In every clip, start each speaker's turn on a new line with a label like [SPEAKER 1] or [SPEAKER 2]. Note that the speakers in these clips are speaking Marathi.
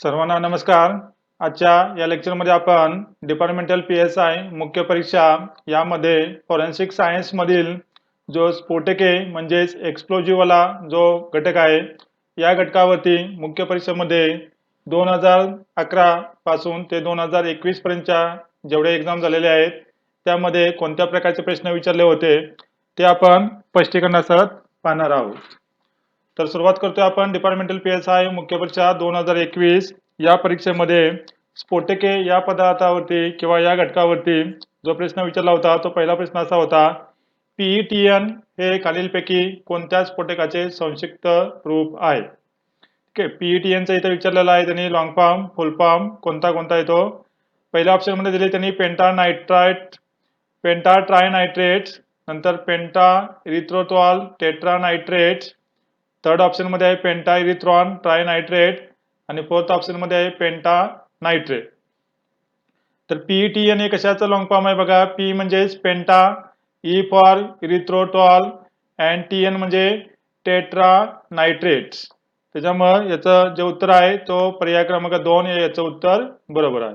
[SPEAKER 1] सर्वांना नमस्कार. आजच्या या लेक्चरमध्ये आपण डिपार्टमेंटल पी एस आय मुख्य परीक्षा यामध्ये फॉरेन्सिक सायन्समधील जो स्फोटके म्हणजेच एक्सप्लोजिवला जो घटक आहे या घटकावरती मुख्य परीक्षेमध्ये दोन हजार अकरा पासून ते दोन हजार एकवीस पर्यंतच्या जेवढे एक्झाम झालेले आहेत त्यामध्ये कोणत्या प्रकारचे प्रश्न विचारले होते ते आपण स्पष्टीकरणासह पाहणार आहोत. तर सुरुवात करतोय आपण डिपार्टमेंटल पी एस आय मुख्य परीक्षा दोन हजार एकवीस. या परीक्षेमध्ये स्फोटके या पदार्थावरती किंवा या घटकावरती जो प्रश्न विचारला होता तो पहिला प्रश्न असा होता पीई टी एन हे खालीलपैकी कोणत्या स्फोटकाचे संक्षिप्त रूप आहे? ठीक आहे पीई टी एनचं इथं विचारलेलं आहे त्यांनी लॉंग फॉर्म फुल फॉर्म कोणता कोणता येतो? पहिल्या ऑप्शनमध्ये दिले त्यांनी पेंटा नायट्राइट पेंटा ट्रायनायट्रेट नंतर penta erythritol tetra nitrates third ऑप्शनमध्ये आहे पेंटा इरिथ्रॉन ट्रायनायट्रेट आणि फोर्थ ऑप्शनमध्ये आहे पेंटा नायट्रेट तर पीईटी एन हे कशाचं लॉंग फॉर्म आहे बघा? पी म्हणजेच penta E for erythritol and T N म्हणजे टेट्रा नायट्रेट त्याच्यामुळं याचं जे उत्तर आहे तो पर्याय क्रमांक दोन याचं उत्तर बरोबर आहे.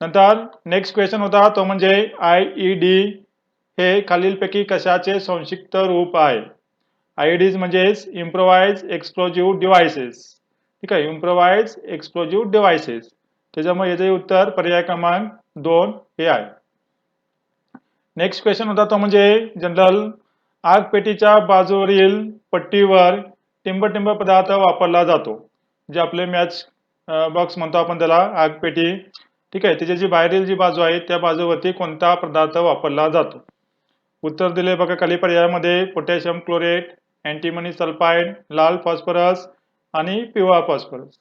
[SPEAKER 1] नंतर नेक्स्ट क्वेश्चन होता तो म्हणजे आय ई डी हे खालीलपैकी कशाचे संक्षिप्त रूप आहे? आयडीज म्हणजेच इम्प्रोवाइज एक्सप्लोजिव्ह डिव्हायसेस ठीक आहे इम्प्रोवाइज एक्सप्लोजिव्ह डिव्हायसेस त्याच्यामुळे याचे उत्तर पर्याय क्रमांक दोन हे आहे. नेक्स्ट क्वेश्चन होता तो म्हणजे जनरल आगपेटीच्या बाजूवरील पट्टीवर टिंब पदार्थ वापरला जातो. जे आपले मॅच बॉक्स म्हणतो आपण त्याला आगपेटी. ठीक आहे त्याची जी बाहेरील जी बाजू आहे त्या बाजूवरती कोणता पदार्थ वापरला जातो? उत्तर दिले बघा खाली पर्यायामध्ये पोटॅशियम क्लोरेट अँटीमनी सल्फाईड लाल फॉस्फरस आणि पिवळा फॉस्फरस.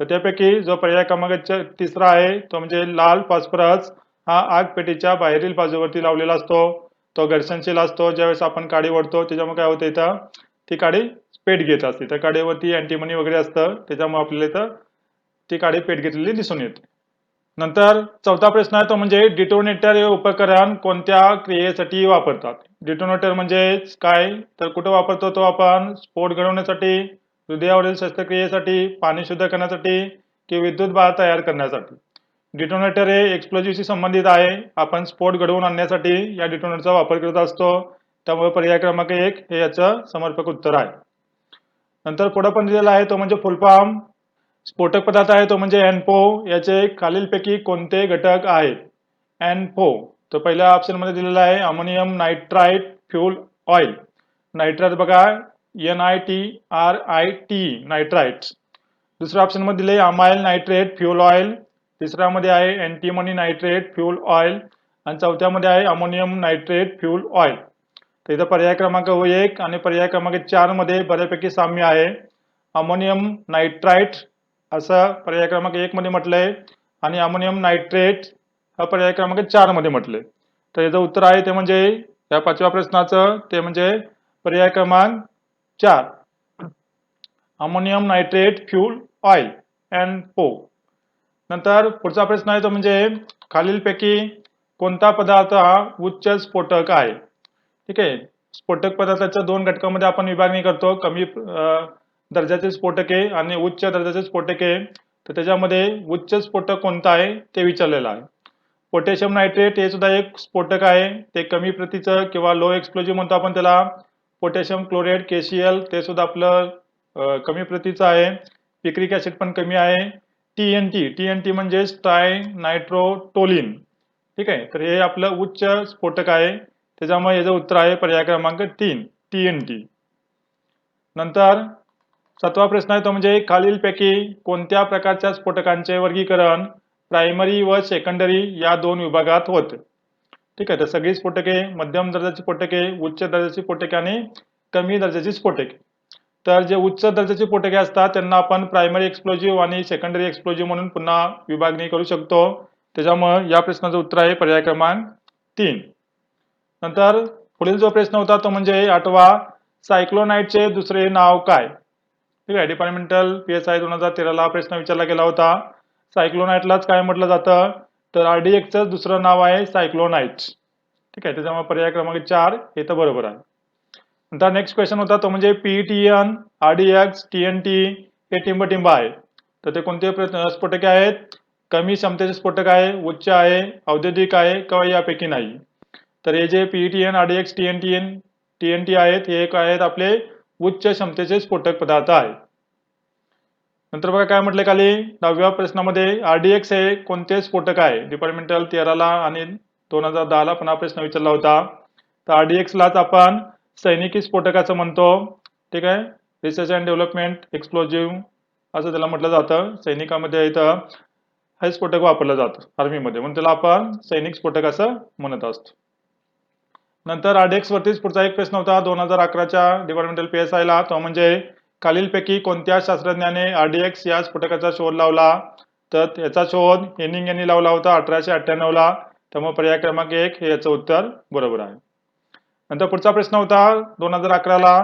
[SPEAKER 1] तर त्यापैकी जो पर्याय क्रमांक तिसरा आहे तो म्हणजे लाल फॉस्फरस हा आग पेटीच्या बाहेरील बाजूवरती लावलेला असतो. तो घर्षणशील असतो. ज्यावेळेस आपण काडी ओढतो त्याच्यामुळे काय होतं इथं? ती काडी पेट घेत असते. त्या काडीवरती अँटीमनी वगैरे असतं त्याच्यामुळे आपल्याला इथं ती काडी पेट घेतलेली दिसून येते. नंतर चौथा प्रश्न आहे तो म्हणजे डिटोनेटर हे उपकरण कोणत्या क्रियेसाठी वापरतात? डिटोनेटर म्हणजे काय? तर कुठं वापरतो तो आपण? स्फोट घडवण्यासाठी हृदयावरील शस्त्रक्रियेसाठी पाणी शुद्ध करण्यासाठी की विद्युत बाळ तयार करण्यासाठी? डिटोनेटर हे एक्सप्लोजिव्हशी संबंधित आहे. आपण स्फोट घडवून आणण्यासाठी या डिटोनेटरचा वापर करत असतो. त्यामुळे पर्याय क्रमांक एक हे याचं समर्पक उत्तर आहे. नंतर पुढं पण दिलेला आहे तो म्हणजे फुलफॉर्म. स्फोटक पदार्थ आहे तो म्हणजे एनपो याचे खालीलपैकी कोणते घटक आहेत एनपो तर पहिल्या ऑप्शनमध्ये दिलेला आहे ammonium nitrite fuel oil nitrite बघा N I T R I T nitrite दुसऱ्या ऑप्शनमध्ये दिले अमाइल नायट्रेट फ्युल ऑइल तिसऱ्यामध्ये आहे अँटीमनी नायट्रेट फ्युल ऑइल आणि चौथ्यामध्ये आहे अमोनियम नायट्रेट फ्युल ऑइल तर इथं पर्याय क्रमांक एक आणि पर्याय क्रमांक चारमध्ये बऱ्यापैकी साम्य आहे. अमोनियम नायट्राईट असं पर्याय क्रमांक एक मध्ये म्हटलंय आणि अमोनियम नायट्रेट हा पर्याय क्रमांक चारमध्ये म्हटलंय. तर याचं उत्तर आहे ते म्हणजे या पाचव्या प्रश्नाचं ते म्हणजे पर्याय क्रमांक चार. Ammonium nitrate fuel oil and पो. नंतर पुढचा प्रश्न आहे तो म्हणजे खालीलपैकी कोणता पदार्थ हा उच्च स्फोटक आहे? ठीक आहे. स्फोटक पदार्थाच्या दोन घटकामध्ये आपण विभागणी करतो. कमी आ, दर्जाचे स्फोटके आणि उच्च दर्जाचे स्फोटक आहे तर त्याच्यामध्ये उच्च स्फोटक कोणता आहे ते विचारलेलं आहे. पोटॅशियम नायट्रेट हे सुद्धा एक स्फोटक आहे ते कमी प्रतीचं किंवा लो एक्सप्लोजिव्ह म्हणतो आपण त्याला. पोटॅशियम क्लोराईड केसीएल ते सुद्धा आपलं कमी प्रतीचं आहे. पिक्रिक ऍसिड पण कमी आहे. T N T T N T म्हणजे ट्राय नायट्रोटोलिन. ठीक आहे? तर हे आपलं उच्च स्फोटक आहे. त्याच्यामुळे याचं उत्तर आहे पर्याय क्रमांक तीन टी एन टी. नंतर सातवा प्रश्न आहे तो म्हणजे खालीलपैकी कोणत्या प्रकारच्या स्फोटकांचे वर्गीकरण प्रायमरी व सेकंडरी या दोन विभागात होते? ठीक आहे तर सगळी स्फोटके मध्यम दर्जाची स्फोटके उच्च दर्जाची स्फोटके आणि कमी दर्जाची स्फोटके. तर जे उच्च दर्जाची स्फोटके असतात त्यांना आपण प्रायमरी एक्सप्लोजिव्ह आणि सेकंडरी एक्सप्लोजिव्ह म्हणून पुन्हा विभागणी करू शकतो. त्याच्यामुळे या प्रश्नाचं उत्तर आहे पर्याय क्रमांक तीन. नंतर पुढील जो प्रश्न होता तो म्हणजे आठवा सायक्लोनाईटचे दुसरे नाव काय? ठीक आहे. डिपार्टमेंटल पी एस आय दोन हजार तेराला प्रश्न विचारला गेला होता. सायक्लोनाईटलाच काय म्हटलं जातं? तर आरडीएक्सचं दुसरं नाव आहे सायक्लोनाइट ठीक आहे. त्याच्यामुळे पर्याय क्रमांक चार हे तर बरोबर आहे. नंतर नेक्स्ट क्वेश्चन होता तो म्हणजे PTN RDX T N T हे टिंब टिंब आहे. तर ते कोणते स्फोटके आहेत? कमी क्षमतेचे स्फोटक आहे उच्च आहे औद्योगिक आहे किंवा यापैकी नाही. तर हे जे PET N RDX T N T N T N T आहेत हे एक आहेत आपले उच्च क्षमतेचे स्फोटक पदार्थ आहेत नंतर बघा काय म्हटले खाली? दहाव्या प्रश्नामध्ये आरडीएक्स हे कोणते स्फोटक आहे? डिपार्टमेंटल तेराला आणि दोन हजार दहाला पण हा प्रश्न विचारला होता. तर आरडीएक्सलाच आपण सैनिकी स्फोटक असं म्हणतो. ठीक आहे? रिसर्च अँड डेव्हलपमेंट एक्सप्लोजिव्ह असं त्याला म्हटलं जातं. सैनिकामध्ये इथं हे स्फोटक वापरलं जातं. आर्मीमध्ये म्हणून त्याला आपण सैनिक स्फोटक असं म्हणत असतो. नंतर आडेक्स वरतीच पुढचा एक प्रश्न होता. दोन हजार अकराच्या डिपार्टमेंटल पी एस आयला तो म्हणजे खालीलपैकी कोणत्या शास्त्रज्ञाने आरडीएक्स या स्फोटकाचा शोध लावला? तर याचा शोध हेनिंग यांनी लावला होता अठराशे अठ्ठ्याण्णवला. त्यामुळे पर्याय क्रमांक एक हे याचं उत्तर बरोबर आहे. नंतर पुढचा प्रश्न होता दोन हजार अकराला.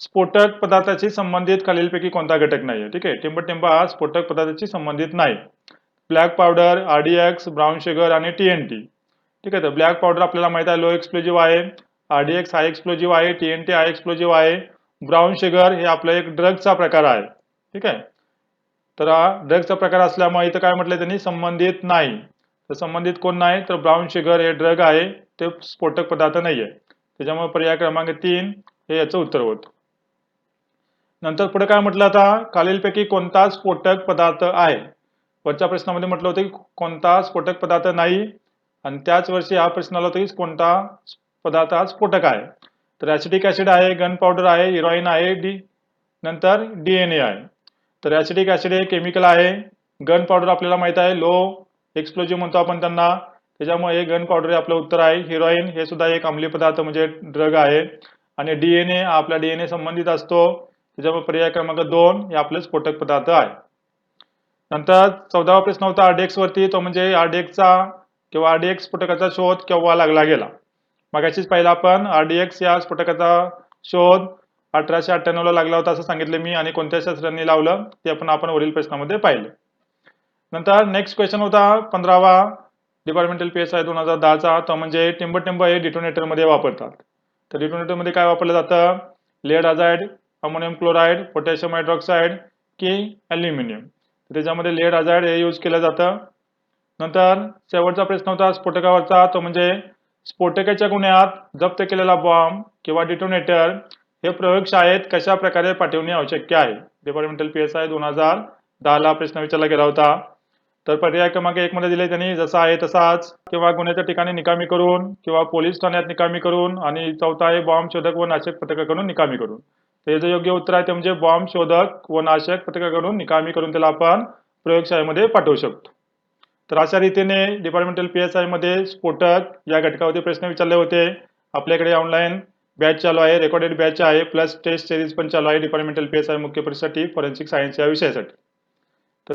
[SPEAKER 1] स्फोटक पदार्थाशी संबंधित खालीलपैकी कोणता घटक नाही आहे ठीक आहे? टिंब हा स्फोटक पदार्थाशी संबंधित नाही. Black powder RDX brown sugar आणि टी ठीक आहे तर ब्लॅक पावडर आपल्याला माहीत आहे लो एक्सप्लोजिव्ह आहे आरडीएक्स हाय एक्सप्लोजिव्ह आहे टीएनटी हाय एक्सप्लोजिव्ह आहे ब्राऊन शुगर हे आपला एक ड्रगचा प्रकार आहे. ठीक आहे? तर हा ड्रगचा प्रकार असल्यामुळे इथं काय म्हटलं त्यांनी? संबंधित नाही. तर संबंधित कोण नाही? तर ब्राऊन शुगर हे ड्रग आहे ते स्फोटक पदार्थ नाही आहे त्याच्यामुळे पर्याय क्रमांक तीन हे याचं उत्तर होतं. नंतर पुढे काय म्हटलं आता? खालीलपैकी कोणता स्फोटक पदार्थ आहे? वरच्या प्रश्नामध्ये म्हटलं होतं की कोणता स्फोटक पदार्थ नाही? आणि त्याच वर्षी हा प्रश्न आला होता की कोणता पदार्थ हा स्फोटक आहे? तर ॲसिडिक ॲसिड आहे गन पावडर आहे हिरोईन आहे डी नंतर डी एन ए आहे. तर ॲसिडिक ॲसिड हे केमिकल आहे गन पावडर आपल्याला माहीत आहे लो एक्सप्लोजिव्ह म्हणतो आपण त्यांना. त्याच्यामुळे हे गन पावडर हे आपलं उत्तर आहे. हिरोईन हे सुद्धा एक अंमली पदार्थ म्हणजे ड्रग आहे. आणि डी एन ए आपला डी एन ए संबंधित असतो. त्याच्यामुळे पर्याय क्रमांक दोन हे आपले स्फोटक पदार्थ आहे. नंतर चौदावा प्रश्न होता आरडीएक्स वरती. तो म्हणजे आरडीएक्सचा किंवा आरडीएक्स स्फोटकाचा शोध केव्हा लागला गेला? मगाशीच पहिला आपण आरडीएक्स या स्फोटकाचा शोध अठराशे अठ्ठ्याण्णवला लागला होता असं सांगितलं मी आणि कोणत्या शास्त्रांनी लावलं ते आपण आपण वरील प्रश्नामध्ये पाहिलं. नंतर नेक्स्ट क्वेश्चन होता पंधरावा. डिपार्टमेंटल पी एस आय दोन हजार दहाचा तो म्हणजे टिंब टिंब हे डिटोनेटरमध्ये वापरतात. तर डिटोनेटरमध्ये काय वापरलं जातं? Lead azide ammonium chloride potassium hydroxide की ॲल्युमिनियम त्याच्यामध्ये लेड अझाईड हे यूज केलं जातं. नंतर शेवटचा प्रश्न होता स्फोटकावरचा. तो म्हणजे स्फोटकाच्या गुन्ह्यात जप्त केलेला बॉम्ब किंवा डिटोनेटर हे प्रयोगशाळेत कशा प्रकारे पाठवणे आवश्यक आहे? डिपार्टमेंटल पी एस आय दोन हजार दहाला प्रश्न विचारला गेला होता. तर पर्याय क्रमांक एक मध्ये दिले त्यांनी जसा आहे तसाच. किंवा गुन्ह्याच्या ठिकाणी निकामी करून किंवा पोलीस ठाण्यात निकामी करून आणि चौथा आहे बॉम्ब शोधक व नाशक पथकाकडून निकामी करून. तर जे योग्य उत्तर आहे ते म्हणजे बॉम्ब शोधक व नाशक पथकाकडून निकामी करून त्याला आपण प्रयोगशाळेमध्ये पाठवू शकतो. तर अशा रीतीने डिपार्टमेंटल पी एस आयमध्ये स्फोटक या घटकावरती प्रश्न विचारले होते. आपल्याकडे ऑनलाईन बॅच चालू आहे रेकॉर्डेड बॅच आहे प्लस टेस्ट सिरीज पण चालू आहे डिपार्टमेंटल पी एस आय मुख्य परीक्षेसाठी फॉरेन्सिक सायन्स या विषयासाठी.